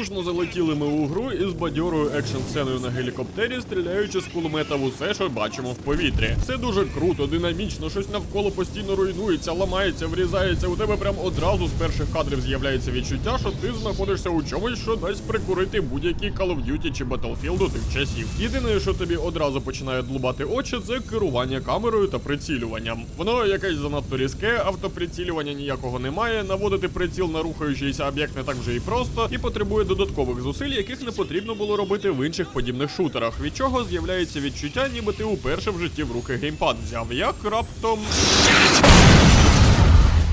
Дружно залетіли ми у гру із бадьорою екшн сценою на гелікоптері, стріляючи з кулемета в усе, що бачимо в повітрі. Все дуже круто, динамічно, щось навколо постійно руйнується, ламається, врізається. У тебе прям одразу з перших кадрів з'являється відчуття, що ти знаходишся у чомусь, що дасть прикурити будь-який Call of Duty чи Battlefield у тих часів. Єдине, що тобі одразу починає длубати очі, це керування камерою та прицілюванням. Воно якесь занадто різке, автоприцілювання ніякого немає. Наводити приціл на рухаючийся об'єкт не так вже і просто, і потребує додаткових зусиль, яких не потрібно було робити в інших подібних шутерах. Від чого з'являється відчуття, ніби ти уперше в житті в руки геймпад взяв. Як раптом.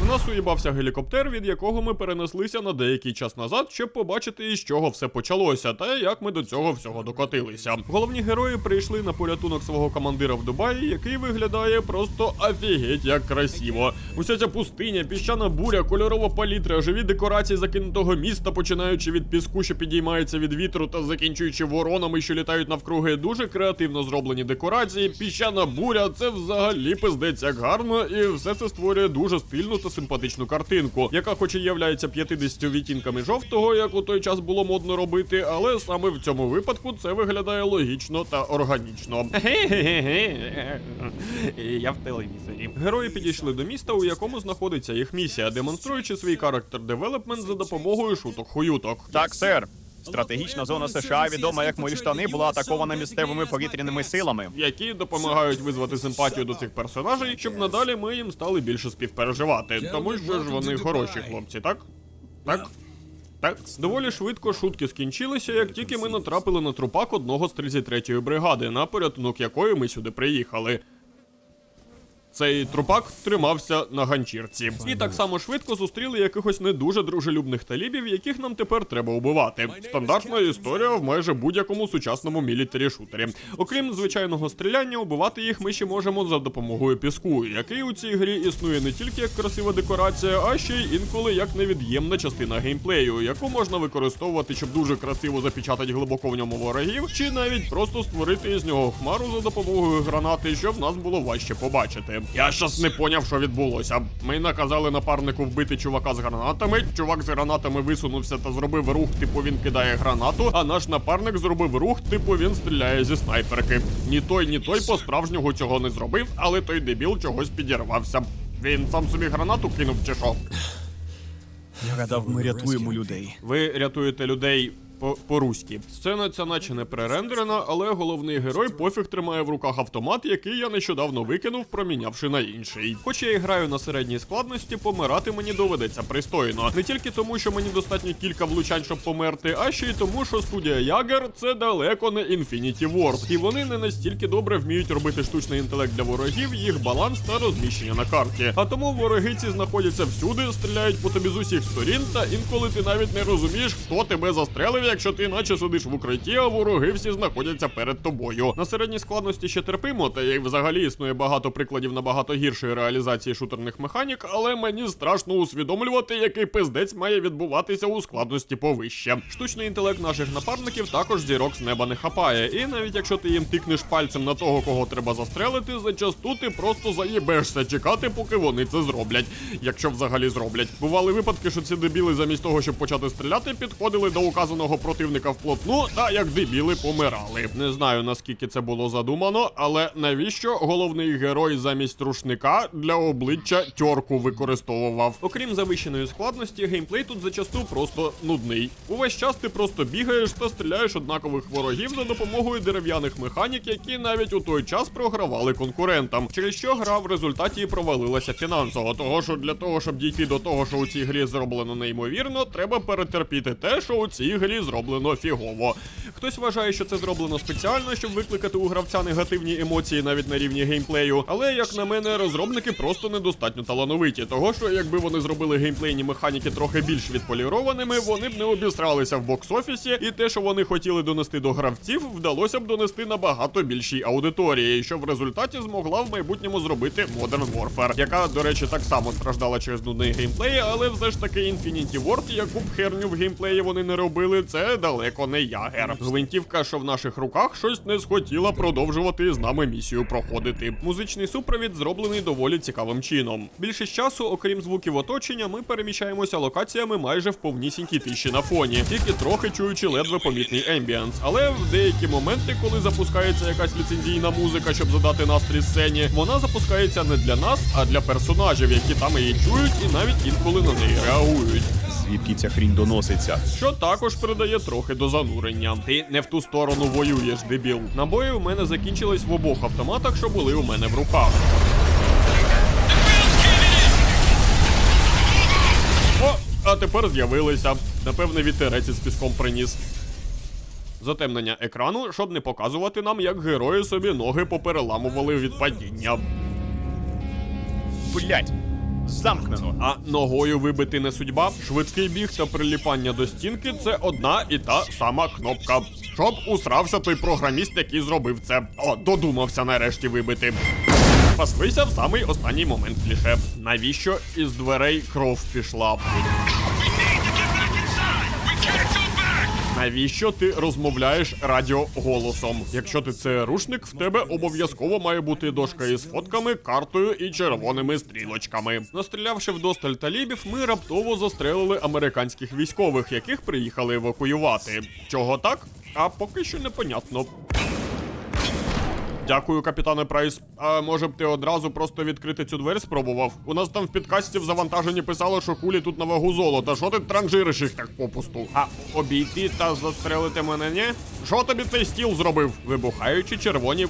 Нас уїбався гелікоптер, від якого ми перенеслися на деякий час назад, щоб побачити, із чого все почалося, та як ми до цього всього докотилися. Головні герої прийшли на порятунок свого командира в Дубаї, який виглядає просто офігеть як красиво. Уся ця пустиня, піщана буря, кольорова палітра, живі декорації закинутого міста, починаючи від піску, що підіймається від вітру, та закінчуючи воронами, що літають навкруги. Дуже креативно зроблені декорації. Піщана буря це взагалі пиздець як гарно, і все це створює дуже стильну та симпатичну картинку, яка, хоч і являється 50 відтінками жовтого, як у той час було модно робити, але саме в цьому випадку це виглядає логічно та органічно. Я в телевізорі. Герої підійшли до міста, у якому знаходиться їх місія, демонструючи свій характер девелопмент за допомогою шуток-хуюток. Так, сер. Стратегічна зона США, відома як мої штани, була атакована місцевими повітряними силами. які допомагають визвати симпатію до цих персонажей, щоб надалі ми їм стали більше співпереживати. Тому що ж вони хороші хлопці, так? Так? Так, доволі швидко шутки скінчилися, як тільки ми натрапили на трупак одного з 33-ї бригади, на порятунок якої ми сюди приїхали. Цей трупак тримався на ганчірці. І так само швидко зустріли якихось не дуже дружелюбних талібів, яких нам тепер треба убивати. Стандартна історія в майже будь-якому сучасному мілітарі шутері. Окрім звичайного стріляння, убивати їх ми ще можемо за допомогою піску, який у цій грі існує не тільки як красива декорація, а ще й інколи як невід'ємна частина геймплею, яку можна використовувати, щоб дуже красиво запечатати глибоко в ньому ворогів, чи навіть просто створити із нього хмару за допомогою гранати, щоб нас було важче побачити. Я щас не поняв, що відбулося. Ми наказали напарнику вбити чувака з гранатами. Чувак з гранатами висунувся та зробив рух, типу він кидає гранату, а наш напарник зробив рух, типу він стріляє зі снайперки. Ні той, ні той по-справжнього цього не зробив, але той дебіл чогось підірвався. Він сам собі гранату кинув чи що? Я гадав, ми рятуємо людей. Ви рятуєте людей по- по-руськи. Сцена ця наче не пререндерена, але головний герой пофіг тримає в руках автомат, який я нещодавно викинув, промінявши на інший. Хоч я і граю на середній складності, помирати мені доведеться пристойно. Не тільки тому, що мені достатньо кілька влучань, щоб померти, а ще й тому, що студія Ягер це далеко не Infinity Ward. І вони не настільки добре вміють робити штучний інтелект для ворогів, їх баланс та розміщення на карті. А тому вороги ці знаходяться всюди, стріляють по тобі з усіх сторін, та інколи ти навіть не розумієш, хто тебе застрелив, якщо ти наче сидиш в укритті, а вороги всі знаходяться перед тобою. На середній складності ще терпимо, та й взагалі існує багато прикладів набагато гіршої реалізації шутерних механік, але мені страшно усвідомлювати, який пиздець має відбуватися у складності повище. Штучний інтелект наших напарників також зірок з неба не хапає, і навіть якщо ти їм тикнеш пальцем на того, кого треба застрелити, зачасту ти просто заїбешся чекати, поки вони це зроблять, якщо взагалі зроблять. Бували випадки, що ці дебіли замість того, щоб почати стріляти, підходили до указаного противника вплотну, та як дебіли помирали. Не знаю наскільки це було задумано, але навіщо головний герой замість рушника для обличчя тьорку використовував? Окрім завищеної складності, геймплей тут зачасту просто нудний. Увесь час ти просто бігаєш та стріляєш однакових ворогів за допомогою дерев'яних механік, які навіть у той час програвали конкурентам, через що гра в результаті провалилася фінансово. Того що для того, щоб дійти до того, що у цій грі зроблено неймовірно, треба перетерпіти те, що у цій грі зроблено фігово. Хтось вважає, що це зроблено спеціально, щоб викликати у гравця негативні емоції навіть на рівні геймплею. Але як на мене, розробники просто недостатньо талановиті. Того що якби вони зробили геймплейні механіки трохи більш відполірованими, вони б не обісралися в бокс-офісі, і те, що вони хотіли донести до гравців, вдалося б донести набагато більшій аудиторії, що в результаті змогла в майбутньому зробити Modern Warfare, яка, до речі, так само страждала через нудний геймплей, але все ж таки Infinity Ward, яку б херню в геймплеї вони не робили, це це далеко не ягер. Гвинтівка, що в наших руках, щось не схотіла продовжувати з нами місію проходити. Музичний супровід зроблений доволі цікавим чином. Більшість часу, окрім звуків оточення, ми переміщаємося локаціями майже в повнісінькій тиші на фоні, тільки трохи чуючи ледве помітний ембіанс. Але в деякі моменти, коли запускається якась ліцензійна музика, щоб задати настрій сцені, вона запускається не для нас, а для персонажів, які там її чують і навіть інколи на неї реагують. Звідки ця хрінь доноситься? Що також придає трохи до занурення. Ти не в ту сторону воюєш, дебіл. Набої у мене закінчились в обох автоматах, що були у мене в руках. О, а тепер з'явилися. Напевне, вітерець із піском приніс. Затемнення екрану, щоб не показувати нам, як герої собі ноги попереламували від падіння. Блять, замкнено. А ногою вибити не судьба. Швидкий біг та приліпання до стінки це одна і та сама кнопка. Щоб усрався той програміст, який зробив це. О, додумався нарешті вибити. Паслися в самий останній момент кліше. Навіщо із дверей кров пішла? Навіщо ти розмовляєш радіоголосом? Якщо ти це рушник, в тебе обов'язково має бути дошка із фотками, картою і червоними стрілочками. Настрілявши вдосталь талібів, ми раптово застрелили американських військових, яких приїхали евакуювати. Чого так? А поки що непонятно. Дякую, капітане Прайс. А може б ти одразу просто відкрити цю двері спробував? У нас там в підкасті в завантаженні писало, що кулі тут на вагу золота. Що ти транжириш їх так попусту? А обійти та застрелити мене ні? Що тобі цей стіл зробив? Вибухаючи червоні.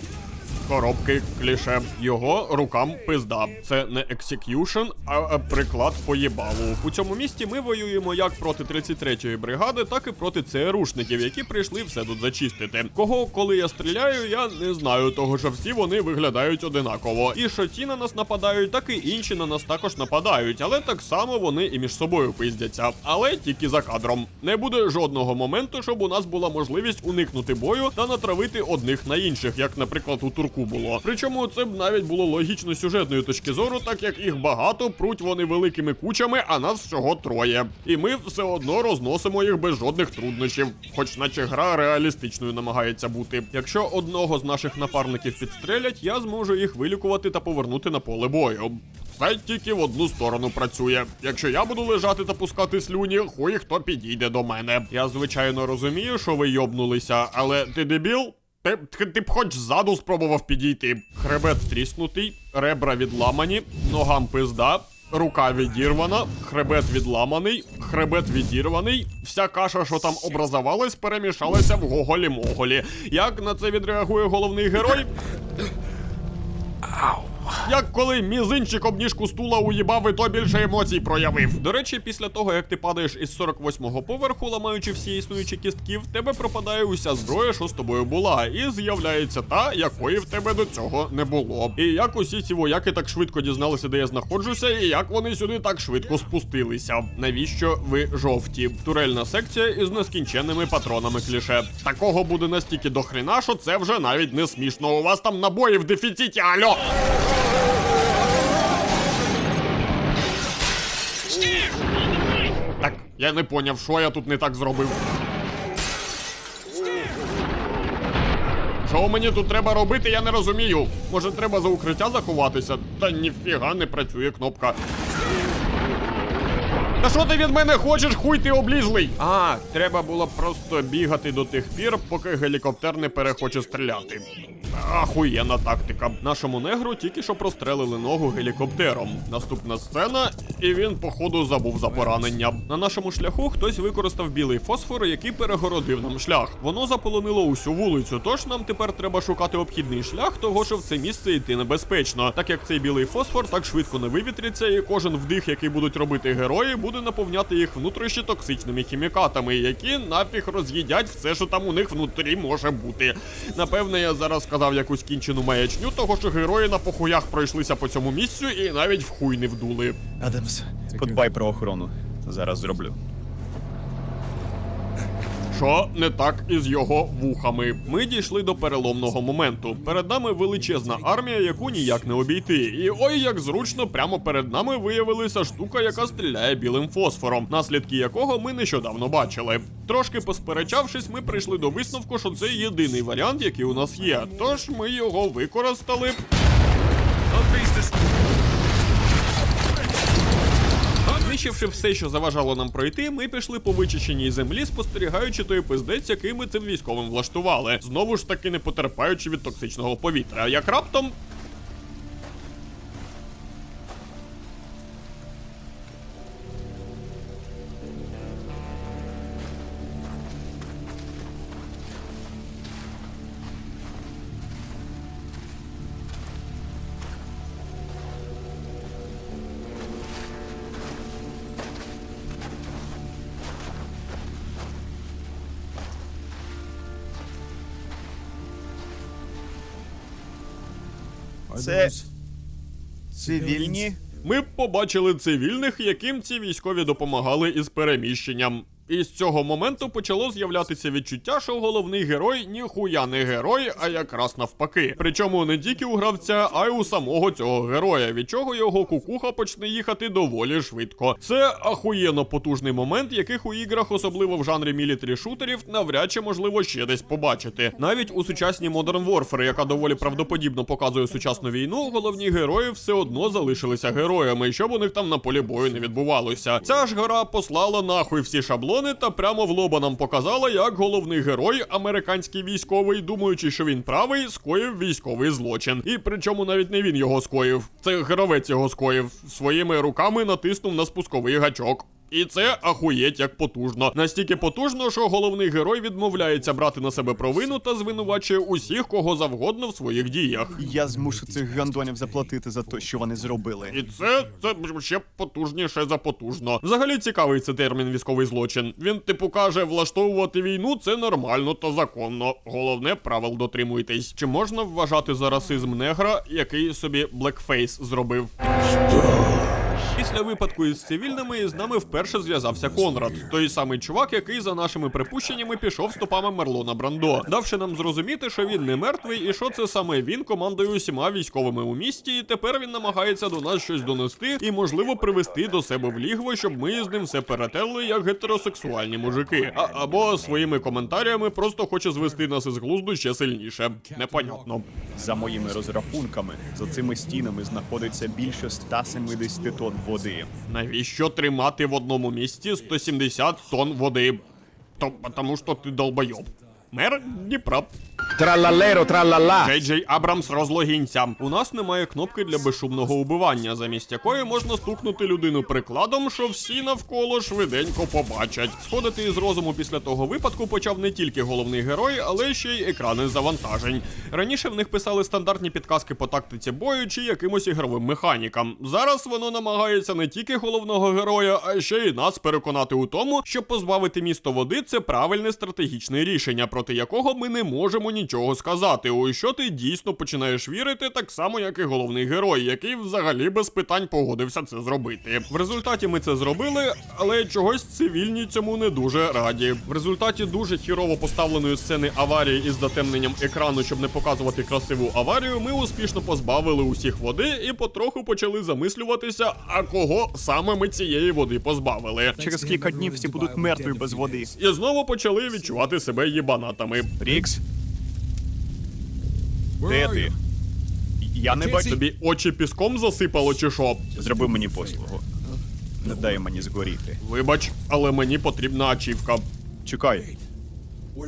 Коробки кліше. Його рукам пизда. Це не ексекюшн, а приклад поєбалу. У цьому місті ми воюємо як проти 33-ї бригади, так і проти ЦРУшників, які прийшли все тут зачистити. Кого, коли я стріляю, я не знаю, того що всі вони виглядають одинаково. І що ті на нас нападають, так і інші на нас також нападають, але так само вони і між собою пиздяться. Але тільки за кадром. Не буде жодного моменту, щоб у нас була можливість уникнути бою та натравити одних на інших, як, наприклад, у турку було. Причому це б навіть було логічно сюжетної точки зору, так як їх багато, пруть вони великими кучами, а нас всього троє. І ми все одно розносимо їх без жодних труднощів, хоч наче гра реалістичною намагається бути. Якщо одного з наших напарників підстрелять, я зможу їх вилікувати та повернути на поле бою. Все тільки в одну сторону працює. Якщо я буду лежати та пускати слюні, хуй хто підійде до мене. Я звичайно розумію, що ви йобнулися, але ти дебіл? Ти, ти, б хоч ззаду спробував підійти. Хребет тріснутий, ребра відламані, ногам пизда. Рука відірвана, хребет відламаний, хребет відірваний. Вся каша, що там образувалась, перемішалася в гоголі-моголі. Як на це відреагує головний герой? Як коли мізинчик об ніжку стула уїбав і то більше емоцій проявив. До речі, після того як ти падаєш із 48-го поверху, ламаючи всі існуючі кістки, в тебе пропадає уся зброя, що з тобою була, і з'являється та, якої в тебе до цього не було. І як усі ці вояки так швидко дізналися, де я знаходжуся, і як вони сюди так швидко спустилися. Навіщо ви жовті? Турельна секція із нескінченними патронами кліше. Такого буде настільки до хрена, що це вже навіть не смішно. У вас там набої в дефіциті, альо! Так, я не поняв, що я тут не так зробив. Що мені тут треба робити, я не розумію. Може, треба за укриття заховатися? Та ніфіга не працює кнопка. Та що ти від мене хочеш, хуй ти облізлий? А, треба було просто бігати до тих пір, поки гелікоптер не перехоче стріляти. Ахуєнна тактика. Нашому негру тільки що прострелили ногу гелікоптером. Наступна сцена, і він, походу, забув за поранення. На нашому шляху хтось використав білий фосфор, який перегородив нам шлях. Воно заполонило усю вулицю, тож нам тепер треба шукати обхідний шлях, того що в це місце йти небезпечно. Так як цей білий фосфор так швидко не вивітриться, і кожен вдих, який будуть робити герої, буде наповняти їх внутрішні токсичними хімікатами, які нафіг роз'їдять все, що там у них внутрі може бути. Напевне, я зараз сказав якусь кінчену маячню, того що герої на похуях пройшлися по цьому місцю і навіть в хуй не вдули. Адамс. Подбай про охорону. Зараз зроблю. Що не так із його вухами? Ми дійшли до переломного моменту. Перед нами величезна армія, яку ніяк не обійти. І ой, як зручно, прямо перед нами виявилася штука, яка стріляє білим фосфором, наслідки якого ми нещодавно бачили. Трошки посперечавшись, ми прийшли до висновку, що це єдиний варіант, який у нас є. Тож ми його використали. Знищивши все, що заважало нам пройти, ми пішли по вичищеній землі, спостерігаючи той пиздець, який ми цим військовим влаштували. Знову ж таки не потерпаючи від токсичного повітря. Як раптом. Це цивільні? Ми побачили цивільних, яким ці військові допомагали із переміщенням. І з цього моменту почало з'являтися відчуття, що головний герой ніхуя не герой, а якраз навпаки. Причому не тільки у гравця, а й у самого цього героя, від чого його кукуха почне їхати доволі швидко. Це ахуєнно потужний момент, яких у іграх, особливо в жанрі мілітарі шутерів, навряд чи можливо ще десь побачити. Навіть у сучасній Modern Warfare, яка доволі правдоподібно показує сучасну війну, головні герої все одно залишилися героями, щоб у них там на полі бою не відбувалося. Ця ж гра послала нахуй всі шаблони та прямо в лоба нам показала, як головний герой, американський військовий, думаючи, що він правий, скоїв військовий злочин. І причому навіть не він його скоїв. Це гравець його скоїв. Своїми руками натиснув на спусковий гачок. І це ахуєть як потужно. Настільки потужно, що головний герой відмовляється брати на себе провину та звинувачує усіх, кого завгодно в своїх діях. Я змушу цих гандонів заплатити за те, що вони зробили. І це, це ще потужніше за потужно. Взагалі цікавий це термін військовий злочин. Він типу каже, влаштовувати війну це нормально та законно. Головне, правил дотримуйтесь. Чи можна вважати за расизм негра, який собі блекфейс зробив? Після випадку із цивільними з нами вперше зв'язався Конрад, той самий чувак, який за нашими припущеннями пішов стопами Мерлона Брандо, давши нам зрозуміти, що він не мертвий, і що це саме він командує усіма військовими у місті, і тепер він намагається до нас щось донести і, можливо, привести до себе в лігво, щоб ми з ним все перетерли як гетеросексуальні мужики. А або своїми коментарями просто хоче звести нас із глузду ще сильніше. Непонятно. За моїми розрахунками, за цими стінами знаходиться більше 170 тонн води. Навіщо тримати в одному місці 170 тонн води? То тому що ти долбойоб. Мер Дніпра. Тралалеро, тралала. Джей Джей Абрамс розлогінця. У нас немає кнопки для безшумного убивання, замість якої можна стукнути людину прикладом, що всі навколо швиденько побачать. Сходити із розуму після того випадку почав не тільки головний герой, але ще й екрани завантажень. Раніше в них писали стандартні підказки по тактиці бою чи якимось ігровим механікам. Зараз воно намагається не тільки головного героя, а ще й нас переконати у тому, що позбавити місто води це правильне стратегічне рішення, проти якого ми не можемо нічого сказати. У що ти дійсно починаєш вірити, так само, як і головний герой, який взагалі без питань погодився це зробити. В результаті ми це зробили, але чогось цивільні цьому не дуже раді. В результаті дуже хірово поставленої сцени аварії із затемненням екрану, щоб не показувати красиву аварію, ми успішно позбавили усіх води і потроху почали замислюватися, а кого саме ми цієї води позбавили. Через кілька днів всі будуть мертві без води. І знову почали відчувати себе їбанатами. Рікс, де ти? Я не бачу. Тобі очі піском засипало чи що? Зроби мені послугу. Не дай мені згоріти. Вибач, але мені потрібна ачівка. Чекай.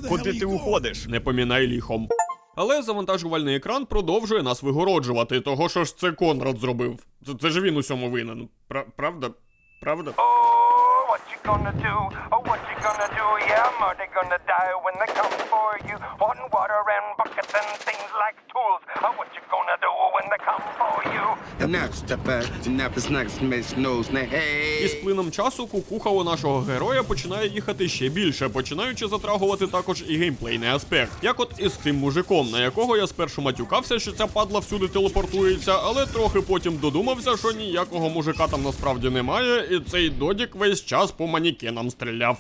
Куди ти уходиш? Не помінай ліхом. Але завантажувальний екран продовжує нас вигороджувати, того що ж це Конрад зробив. Це, це ж він усьому винен. Пра- правда? Правда? What you gonna do? Oh, what you gonna do? Yeah, murder gonna die when they come for you. Hot water and buckets and things like tools. Oh, what you gonna do when they come for you? І з плином часу кукуха у нашого героя починає їхати ще більше, починаючи затрагувати також і геймплейний аспект. Як от із цим мужиком, на якого я спершу матюкався, що ця падла всюди телепортується, але трохи потім додумався, що ніякого мужика там насправді немає, і цей додік весь час по манікенам стріляв.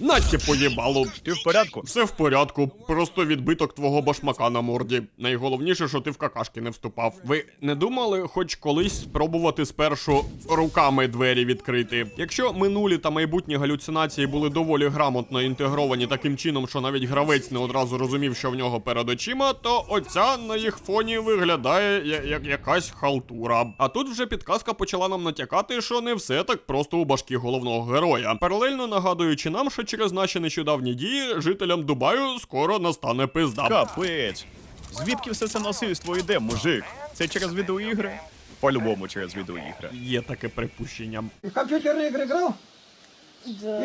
Натє поїбало. Ти в порядку? Все в порядку, просто відбиток твого башмака на морді. Найголовніше, що ти в какашки не вступав. Ви не думали хоч колись спробувати спершу руками двері відкрити? Якщо минулі та майбутні галюцинації були доволі грамотно інтегровані таким чином, що навіть гравець не одразу розумів, що в нього перед очима, то оця на їх фоні виглядає я- як якась халтура. А тут вже підказка почала нам натякати, що не все так просто у башкі головного героя. Паралельно нагадуючи нам, що через наші нещодавні дії жителям Дубаю скоро настане пизда. Капець. Звідки все це насильство йде, мужик? Це через відеоігри? По-любому через відеоігри. Є таке припущення. В компьютерные ігри играл?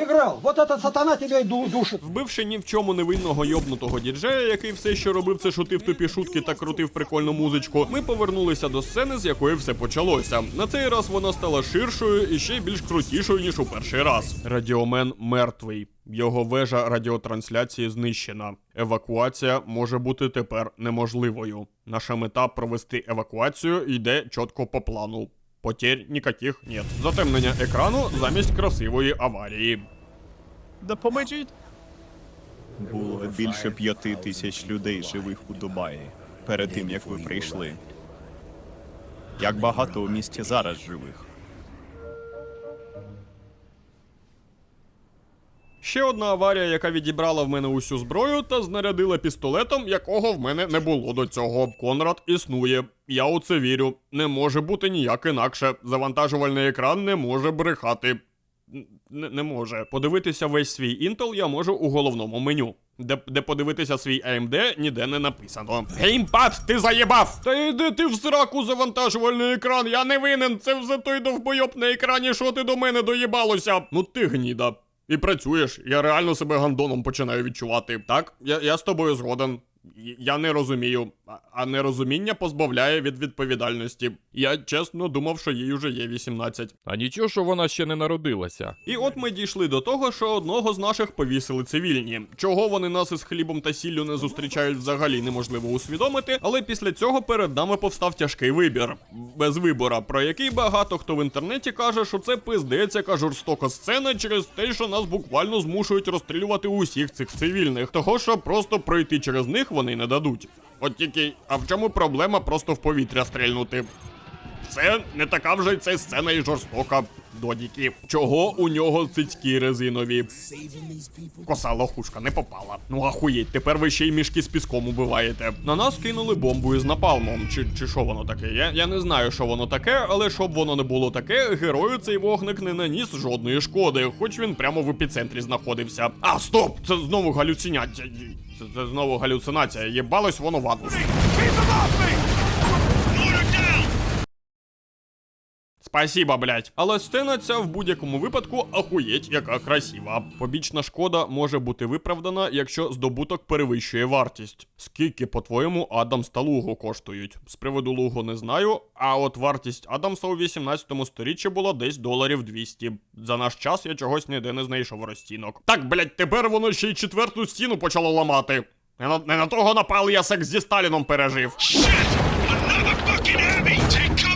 Играл. Вот этот сатана тебя и ду- душит. Вбивши ні в чому невинного йобнутого діджея, який все, що робив, це шутив тупі шутки та крутив прикольну музичку, ми повернулися до сцени, з якої все почалося. На цей раз вона стала ширшою і ще більш крутішою, ніж у перший раз. Радіомен мертвий. Його вежа радіотрансляції знищена. Евакуація може бути тепер неможливою. Наша мета провести евакуацію йде чітко по плану. Потерь ніяких нет. Затемнення екрану замість красивої аварії. Допоможіть. Було більше п'яти тисяч людей живих у Дубаї перед тим, як ви прийшли. Як багато у місті зараз живих. Ще одна аварія, яка відібрала в мене усю зброю та знарядила пістолетом, якого в мене не було до цього. Конрад існує. Я у це вірю. Не може бути ніяк інакше. Завантажувальний екран не може брехати. Н- Не, може. Подивитися весь свій Intel я можу у головному меню. Де, де подивитися свій AMD, ніде не написано. Геймпад, ти заєбав! Та йди ти в сраку завантажувальний екран, я не винен, це вже той довбойоб на екрані, що ти до мене доїбалося. Ну ти гніда. І працюєш, я реально себе гандоном починаю відчувати. Так, я, я з тобою згоден. Я не розумію, а- а нерозуміння позбавляє від відповідальності. Я чесно думав, що їй уже є 18. А нічого, що вона ще не народилася. І от ми дійшли до того, що одного з наших повісили цивільні. Чого вони нас із хлібом та сіллю не зустрічають взагалі неможливо усвідомити, але після цього перед нами повстав тяжкий вибір. Без вибора, про який багато хто в інтернеті каже, що це пиздець, яка жорстока сцена через те, що нас буквально змушують розстрілювати усіх цих цивільних. Того, що просто пройти через них вони не дадуть. От тільки, а в чому проблема просто в повітря стрельнути? Це не така вже це сцена і жорстока. Додіки. Чого у нього цицькі резинові? Коса лохушка не попала. Ну ахуєть, тепер ви ще й мішки з піском убиваєте. На нас кинули бомбу із напалмом. Чи, чи що воно таке? Я, я не знаю, що воно таке, але щоб воно не було таке, герою цей вогник не наніс жодної шкоди, хоч він прямо в епіцентрі знаходився. А, стоп! Це знову галюцинація. Це, це знову галюцинація. Єбалось воно в. Спасибо, блять. Але сцена ця в будь-якому випадку ахуєть, яка красива. Побічна шкода може бути виправдана, якщо здобуток перевищує вартість. Скільки, по-твоєму, Адамс та Луго коштують? З приводу Луго не знаю, а от вартість Адамса у 18 сторіччі була десь доларів 200. За наш час я чогось ніде не знайшов розцінок. Так, блять, тепер воно ще й четверту стіну почало ламати. Не на, не на того напали, я секс зі Сталіном пережив. Another fucking enemy! Take cover,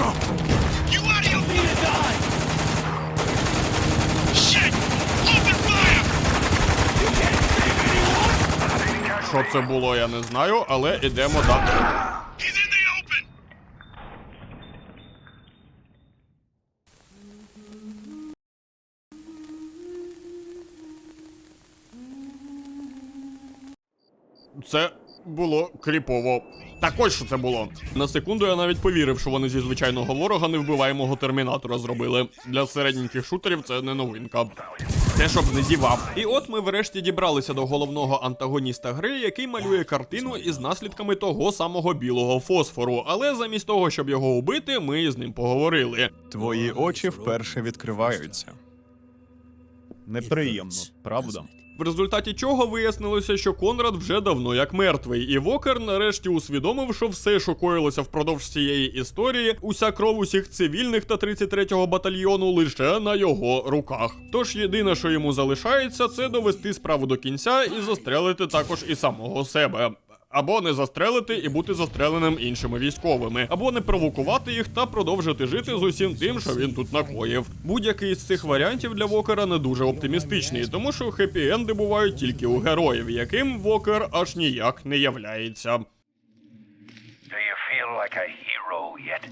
goddammit! You out of your to die! Shit! Open fire! You can't save anyone! Що це було, я не знаю, але ідемо далі. He's in the open! Це було кріпово. Так ось що це було. На секунду я навіть повірив, що вони зі звичайного ворога невбиваємого термінатора зробили. Для середненьких шутерів це не новинка. Це щоб не зівав. І от ми врешті дібралися до головного антагоніста гри, який малює картину із наслідками того самого білого фосфору. Але замість того, щоб його убити, ми з ним поговорили. Твої очі вперше відкриваються. Неприємно, правда? В результаті чого вияснилося, що Конрад вже давно як мертвий, і Вокер нарешті усвідомив, що все, що коїлося впродовж цієї історії, уся кров усіх цивільних та 33-го батальйону лише на його руках. Тож єдине, що йому залишається, це довести справу до кінця і застрелити також і самого себе. Або не застрелити і бути застреленим іншими військовими, або не провокувати їх та продовжити жити з усім тим, що він тут накоїв. Будь-який з цих варіантів для Вокера не дуже оптимістичний, тому що хеппі-енди бувають тільки у героїв, яким Вокер аж ніяк не являється. Do you feel like a hero yet?